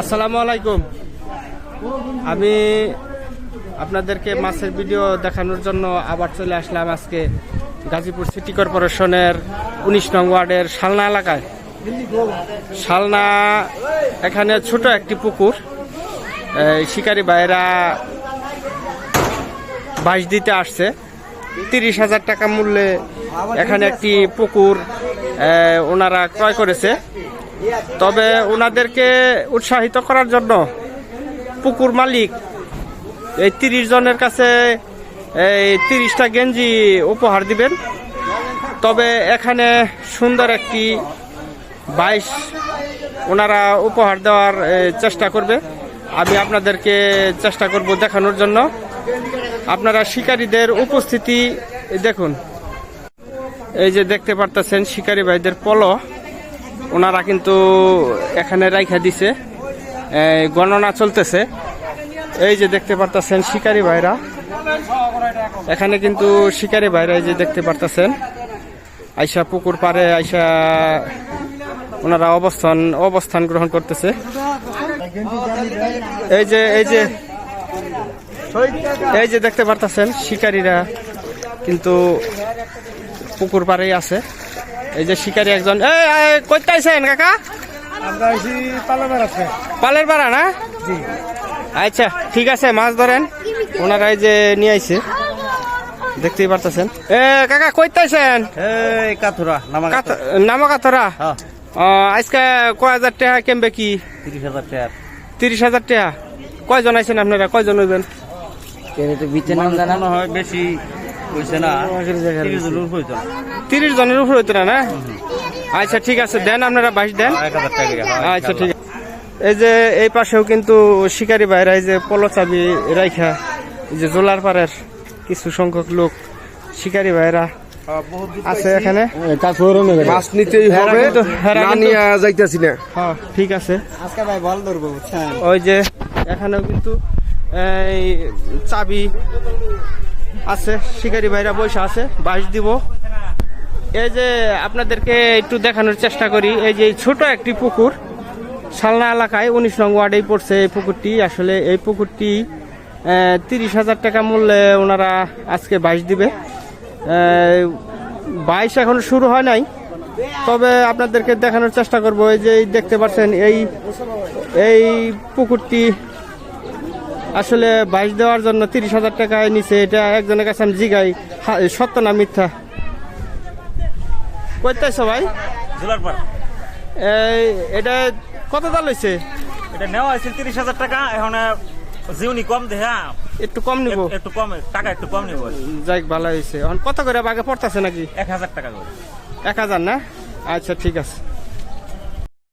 আসসালামু আলাইকুম। আমি আপনাদেরকে মাছের ভিডিও দেখানোর জন্য আবার চলে আসলাম আজকে গাজীপুর সিটি কর্পোরেশনের উনিশ নং ওয়ার্ডের শালনা এলাকায়। শালনা এখানে ছোট একটি পুকুর। শিকারি ভাইরা বাইশ দিতে আসছে। তিরিশ হাজার টাকা মূল্যে এখানে একটি পুকুর ওনারা ক্রয় করেছে। তবে ওনাদেরকে উৎসাহিত করার জন্য পুকুর মালিক, এই তিরিশ জনের কাছে এই তিরিশটা গেঞ্জি উপহার দিবেন। তবে এখানে সুন্দর একটি বাইশ ওনারা উপহার দেওয়ার চেষ্টা করবে। আমি আপনাদেরকে চেষ্টা করব দেখানোর জন্য। আপনারা শিকারীদের উপস্থিতি দেখুন। এই যে দেখতে পারতেছেন শিকারী ভাইদের পলো ওনারা কিন্তু এখানে রাইখা দিছে। গণনা চলতেছে। এই যে দেখতে পারতেছেন শিকারী ভাইরা। এখানে কিন্তু শিকারী ভাইরা এই যে দেখতে পারতেছেন। আইসা পুকুর পারে আইসা ওনারা অবস্থান অবস্থান গ্রহণ করতেছে। এই যে এই যে এই যে দেখতে পারতেছেন শিকারীরা কিন্তু পুকুর পাড়েই আছে। এই যে শিকারী একজন। এই কাকা? আমরা আছে। পালের পাড়া না? আচ্ছা ঠিক আছে মাছ ধরেন। ওনারা এই যে নিয়ে আইছে। দেখতেই পারতেছেন। এ কাকা কইতে আইছেন? এই কাথুরা নামা নামা কাতরা হ্যাঁ। আজকে কয় হাজার টাকা কেমবে কি? তিরিশ হাজার টাকা। তিরিশ হাজার টাকা। কয়জন আইছেন আপনারা? কয়জন হইবেন? বেশি না? তিরিশ জনের উপর হইতো। না? না আচ্ছা ঠিক আছে দেন আপনারা বাইশ দেন। আচ্ছা ঠিক আছে। এই যে এই পাশেও কিন্তু শিকারী ভাইরা এই যে পলো চাবি রাইখা এই যে জোলার পাড়ের কিছু সংখ্যক লোক শিকারী ভাইরা আছে এখানে? মাছ নিতেই হবে। না নিয়ে যাইতেছি না। হ্যাঁ ঠিক আছে। আজকে ভাই বল ধরবো ওই যে এখানেও কিন্তু এই চাবি আছে, শিকারি ভাইরা বসে আছে, বাঁশ দিব। এই যে আপনাদেরকে একটু দেখানোর চেষ্টা করি, এই যে ছোট একটি পুকুর সালনা এলাকায় উনিশ নং ওয়ার্ডেই পড়ছে এই পুকুরটি। আসলে এই পুকুরটি তিরিশ হাজার টাকা মূল্যে ওনারা আজকে বাইশ দিবে। বাইশ এখন শুরু হয় নাই, তবে আপনাদেরকে দেখানোর চেষ্টা করব। এই যে দেখতে পাচ্ছেন, এই এই পুকুরটি আসলে বাইশ দেওয়ার জন্য তিরিশ হাজার টাকায় নিছে এটা একজনের কাছে আমি জিগাই সত্য না মিথ্যা? কইতেছ ভাই? পার এই এটা কত দাল হয়েছে এটা নেওয়া হয়েছে তিরিশ হাজার টাকা এখন জিউনি কম দে হ্যাঁ। একটু কম নিব। একটু কম টাকা একটু কম নিব। যাই ভালো হয়েছে। এখন কত করে আগে পড়তেছে নাকি? এক হাজার টাকা করে। এক হাজার না? আচ্ছা ঠিক আছে।